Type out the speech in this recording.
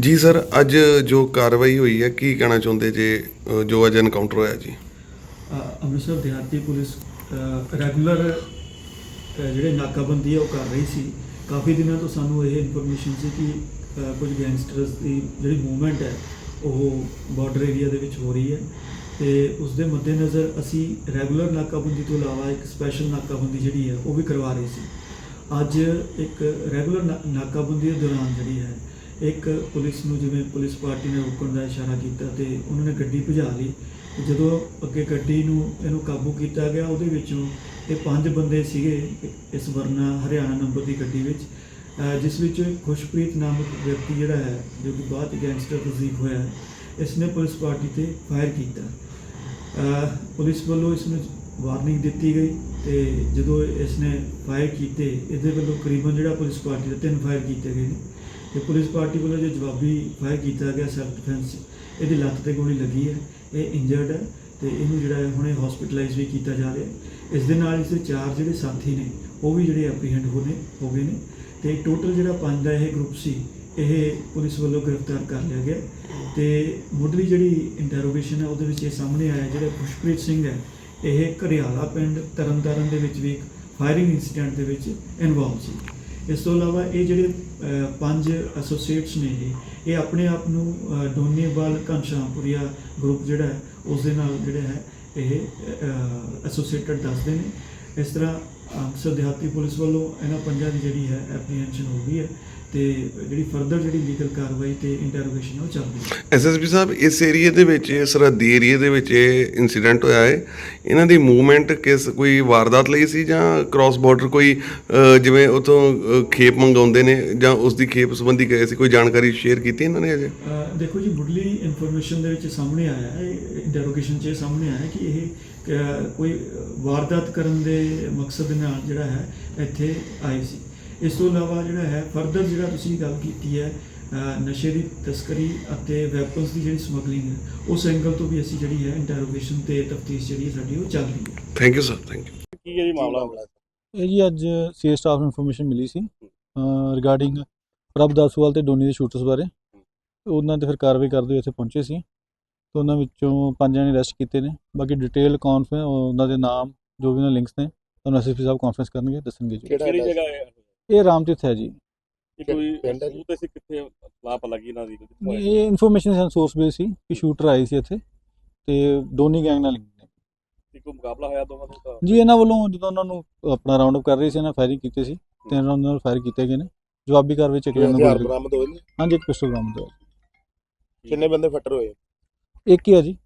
ਜੀ ਸਰ ਅੱਜ ਜੋ ਕਾਰਵਾਈ ਹੋਈ ਹੈ ਕੀ ਕਹਿਣਾ ਚਾਹੁੰਦੇ ਜੇ ਜੋ ਅੱਜ ਐਨਕਾਊਂਟਰ ਹੋਇਆ ਜੀ? ਅ, ਅੰਮ੍ਰਿਤਸਰ ਦਿਹਾਤੀ ਪੁਲਿਸ ਰੈਗੂਲਰ ਜਿਹੜੇ ਨਾਕਾਬੰਦੀ ਹੈ ਉਹ ਕਰ ਰਹੀ ਸੀ। ਕਾਫੀ ਦਿਨਾਂ ਤੋਂ ਸਾਨੂੰ ਇਹ ਇਨਫੋਰਮੇਸ਼ਨ ਸੀ ਕਿ ਅ, ਕੁਝ ਗੈਂਗਸਟਰਸ ਦੀ ਜਿਹੜੀ ਮੂਵਮੈਂਟ ਹੈ ਉਹ ਬਾਰਡਰ ਏਰੀਆ ਦੇ ਵਿੱਚ ਹੋ ਰਹੀ ਹੈ। ਤੇ ਉਸ ਦੇ ਮੱਦੇਨਜ਼ਰ ਅਸੀਂ ਰੈਗੂਲਰ ਨਾਕਾਬੰਦੀ ਤੋਂ ਇਲਾਵਾ ਇੱਕ ਸਪੈਸ਼ਲ ਨਾਕਾਬੰਦੀ ਜਿਹੜੀ ਹੈ ਉਹ ਵੀ ਕਰਵਾ ਰਹੇ ਸੀ। ਅੱਜ ਇੱਕ ਰੈਗੂਲਰ ਨਾਕਾਬੰਦੀ ਦੇ ਦੌਰਾਨ ਜਿਹੜੀ ਹੈ ਇੱਕ ਪੁਲਿਸ ਨੂੰ ਜਿਵੇਂ ਪੁਲਿਸ ਪਾਰਟੀ ਨੇ ਰੋਕਣ ਦਾ ਇਸ਼ਾਰਾ ਕੀਤਾ ਤੇ ਉਹਨਾਂ ਨੇ ਗੱਡੀ ਭਜਾ ਲਈ। ਜਦੋਂ ਅੱਗੇ ਗੱਡੀ ਨੂੰ ਇਹਨੂੰ ਕਾਬੂ ਕੀਤਾ ਗਿਆ, ਉਹਦੇ ਵਿੱਚੋਂ ਇਹ ਪੰਜ ਬੰਦੇ ਸੀਗੇ ਇਸ ਵਰਨਾ ਹਰਿਆਣਾ ਨੰਬਰ ਦੀ ਗੱਡੀ ਵਿੱਚ ਜਿਸ ਵਿੱਚ ਖੁਸ਼ਪ੍ਰੀਤ ਨਾਮਕ ਵਿਅਕਤੀ ਜਿਹੜਾ ਹੈ, ਜੋ ਕਿ ਬਾਅਦ ਗੈਂਗਸਟਰ ਤਜ਼ਦੀਕ ਹੋਇਆ ਹੈ ਇਸ ਨੇ ਪੁਲਿਸ ਪਾਰਟੀ ਤੇ ਫਾਇਰ ਕੀਤਾ। ਪੁਲਿਸ ਵੱਲੋਂ ਇਸ ਨੂੰ ਵਾਰਨਿੰਗ ਦਿੱਤੀ ਗਈ ਤੇ ਜਦੋਂ ਇਸ ਨੇ ਫਾਇਰ ਕੀਤੇ, ਇਹਦੇ ਵੱਲੋਂ ਕਰੀਬਨ ਜਿਹੜਾ ਪੁਲਿਸ ਪਾਰਟੀ ਦੇ ਤਿੰਨ ਫਾਇਰ ਕੀਤੇ ਗਏ ਨੇ। ਤੇ ਪੁਲਿਸ ਪਾਰਟੀ ਵੱਲੋਂ ਜੋ ਜਵਾਬੀ ਫਾਇਰ ਕੀਤਾ ਗਿਆ ਸੈਲਫ ਡਿਫੈਂਸ, ਇਹਦੀ ਲੱਤ ਤੇ ਗੋਲੀ ਲੱਗੀ ਹੈ, ਇਹ ਇੰਜਰਡ ਹੈ ਤੇ ਇਹਨੂੰ ਜਿਹੜਾ ਹੈ ਹੁਣੇ ਹਸਪੀਟਲਾਈਜ਼ ਵੀ ਕੀਤਾ ਜਾ ਰਿਹਾ ਇਸ ਦੇ ਨਾਲ ਇਸ ਦੇ ਚਾਰ ਜਿਹੜੇ ਸਾਥੀ ਨੇ, ਉਹ ਵੀ ਜਿਹੜੇ ਐਪਰੀਹੈਂਡ ਹੋਣੇ ਹੋ ਗਏ ਨੇ ਤੇ ਟੋਟਲ ਜਿਹੜਾ ਪੰਜ ਦਾ ਇਹ ਗਰੁੱਪ ਸੀ, ਇਹ ਪੁਲਿਸ ਵੱਲੋਂ ਗ੍ਰਿਫਤਾਰ ਕਰ ਲਿਆ ਗਿਆ ਤੇ ਮੁੱਢਲੀ ਜਿਹੜੀ ਇੰਟਰੋਗੇਸ਼ਨ ਹੈ, ਉਹਦੇ ਵਿੱਚ ਇਹ ਸਾਹਮਣੇ ਆਇਆ ਜਿਹੜਾ ਖੁਸ਼ਪ੍ਰੀਤ ਸਿੰਘ ਹੈ, ਇਹ ਘਰਿਆਲਾ ਪਿੰਡ ਤਰਨਤਾਰਨ ਦੇ ਵਿੱਚ ਵੀ ਇੱਕ ਫਾਇਰਿੰਗ ਇਨਸੀਡੈਂਟ ਦੇ ਵਿੱਚ ਇਨਵੋਲਵ ਸੀ। ਇਸ ਤੋਂ ਇਲਾਵਾ ਇਹ ਜਿਹੜੇ ਪੰਜ ਐਸੋਸੀਏਟਸ ਨੇ ਇਹ ਇਹ ਆਪਣੇ ਆਪ ਨੂੰ ਅਹ, ਡੋਨੇਵਾਲ ਘਨਸ਼ਾਮਪੁਰੀਆ ਗਰੁੱਪ ਜਿਹੜਾ ਹੈ ਉਸ ਦੇ ਨਾਲ ਜਿਹੜਾ ਹੈ ਇਹ ਐਸੋਸੀਏਟਡ ਦੱਸਦੇ ਨੇ। ਇਸ ਤਰ੍ਹਾਂ ਅੰਮ੍ਰਿਤਸਰ ਦਿਹਾਤੀ ਪੁਲਿਸ ਵੱਲੋਂ ਇਹਨਾਂ ਪੰਜਾਂ ਦੀ ਜਿਹੜੀ ਹੈ ਐਪਰੀਹੈਂਸ਼ਨ ਹੋ ਗਈ ਹੈ। ਤੇ ਜਿਹੜੀ ਫਰਦਰ ਜਿਹੜੀ ਲੀਗਲ ਕਾਰਵਾਈ ਤੇ ਇੰਟਰੋਗੇਸ਼ਨ ਹੈ ਉਹ ਚੱਲ ਰਹੀ ਹੈ ਐਸਐਸਪੀ ਸਾਹਿਬ ਇਸ ਏਰੀਏ ਦੇ ਵਿੱਚ ਸਰਹੱਦੀ ਏਰੀਏ ਦੇ ਵਿੱਚ ਇਹ ਇਨਸੀਡੈਂਟ ਹੋਇਆ ਹੈ। ਇਹਨਾਂ ਦੀ ਮੂਵਮੈਂਟ ਕਿਸ ਕੋਈ ਵਾਰਦਾਤ ਲਈ ਸੀ ਜਾਂ ਕ੍ਰਾਸ ਬਾਰਡਰ ਕੋਈ ਜਿਵੇਂ ਉਥੋਂ ਖੇਪ ਮੰਗਾਉਂਦੇ ਨੇ ਜਾਂ ਉਸ ਦੀ ਖੇਪ ਸੰਬੰਧੀ ਗਏ ਸੀ ਕੋਈ ਜਾਣਕਾਰੀ ਸ਼ੇਅਰ ਕੀਤੀ ਇਹਨਾਂ ਨੇ ਅਜੇ? ਦੇਖੋ ਜੀ ਮੁੱਢਲੀ ਇਨਫੋਰਮੇਸ਼ਨ ਦੇ ਵਿੱਚ ਸਾਹਮਣੇ ਆਇਆ ਹੈ ਇੰਟਰੋਗੇਸ਼ਨ 'ਚ ਸਾਹਮਣੇ ਆਇਆ ਕਿ ਇਹ ਕੋਈ ਵਾਰਦਾਤ ਕਰਨ ਦੇ ਮਕਸਦ ਨਾਲ ਜਿਹੜਾ ਹੈ ਇੱਥੇ ਆਏ ਸੀ। ਇਸ ਤੋਂ ਇਲਾਵਾ ਜਿਹੜਾ ਹੈ ਫਰਦਰ ਜਿਹੜਾ ਤੁਸੀਂ ਗੱਲ ਕੀਤੀ ਹੈ ਨਸ਼ੇ ਦੀ ਤਸਕਰੀ ਅਤੇ ਵੈਪਨਸ ਦੀ ਜਿਹੜੀ ਸਮਗਲਿੰਗ ਹੈ ਉਸ ਐਂਗਲ ਤੋਂ ਵੀ ਅਸੀਂ ਜਿਹੜੀ ਹੈ ਇੰਟਰੋਗੇਸ਼ਨ ਤੇ ਤਫਤੀਸ਼ ਜਿਹੜੀ ਹੈ ਸਾਡੀ ਉਹ ਚੱਲ ਰਹੀ ਹੈ। Thank you sir thank you ਕੀ ਹੈ ਜੀ ਮਾਮਲਾ ਇਹ ਜੀ ਅੱਜ ਸੀ ਸਟਾਫ ਨੂੰ ਇਨਫੋਰਮੇਸ਼ਨ ਮਿਲੀ ਸੀ ਰਿਗਾਰਡਿੰਗ ਪ੍ਰਭ ਦਾਸੂਵਾਲ ਤੇ ਡੋਨੀ ਦੇ ਸ਼ੂਟਰਸ ਬਾਰੇ। ਉਹਨਾਂ ਤੇ ਫਿਰ ਕਾਰਵਾਈ ਕਰਦੇ ਹੋਏ ਇੱਥੇ ਪਹੁੰਚੇ ਸੀ ਤੇ ਉਹਨਾਂ ਵਿੱਚੋਂ ਪੰਜਾਂ ਨੇ ਅਰੈਸਟ ਕੀਤੇ ਨੇ। ਬਾਕੀ ਡਿਟੇਲ ਕਾਨਫਰੰਸ ਉਹਨਾਂ ਦੇ ਨਾਮ ਜੋ ਵੀ ਉਹਨਾਂ ਲਿੰਕਸ ਨੇ ਤੁਹਾਨੂੰ ਐਸਐਸਪੀ ਸਾਹਿਬ ਕਾਨਫਰੰਸ ਕਰਨਗੇ ਦੱਸਣਗੇ ਜੀ। ਕਿਹੜੀ ਜਗ੍ਹਾ ਹੈ ਇਹ ਰਾਮਤੀਰਥ ਹੈ ਜੀ। ਕੋਈ ਪਿੰਡ ਹੈ ਜੀ? ਸੂਤ ਕਿੱਥੇ ਲਾਪ ਲੱਗੀ ਇਹਨਾਂ ਦੀ? ਕਿੱਥੋਂ? ਇਹ ਇਨਫੋਰਮੇਸ਼ਨ ਸਾਨੂੰ ਸੋਰਸ ਬੇਸ ਸੀ ਕਿ ਸ਼ੂਟਰ ਆਏ ਸੀ ਇੱਥੇ ਤੇ ਡੋਨੀ ਗੈਂਗ ਨਾਲ ਲਿੰਕ ਨੇ। ਕੀ ਕੋਈ ਮੁਕਾਬਲਾ ਹੋਇਆ ਦੋਵਾਂ ਦਾ ਤਾਂ? ਜੀ ਇਹਨਾਂ ਵੱਲੋਂ ਜਦੋਂ ਉਹਨਾਂ ਨੂੰ ਆਪਣਾ ਰਾਉਂਡ ਅਪ ਕਰ ਰਹੇ ਸੀ ਇਹਨਾਂ ਫਾਇਰਿੰਗ ਕੀਤੀ ਸੀ ਤਿੰਨ ਰਾਉਂਡ ਨਾਲ ਫਾਇਰ ਕੀਤੇ ਗਏ ਨੇ। ਜਵਾਬੀ ਕਾਰਵਾਈ ਚ ਇੱਕ ਜਣ ਨੂੰ ਹਥਿਆਰ ਗੋਲੀ- ਬਰਾਮਦ ਹੋਏ ਨੇ? ਹਾਂਜੀ ਇੱਕ ਪਿਸਟਲ ਬਰਾਮਦ ਹੋਇਆ। ਕਿੰਨੇ ਬੰਦੇ ਫੱਟਰ ਹੋਏ? ਇੱਕ ਹੀ ਆ ਜੀ।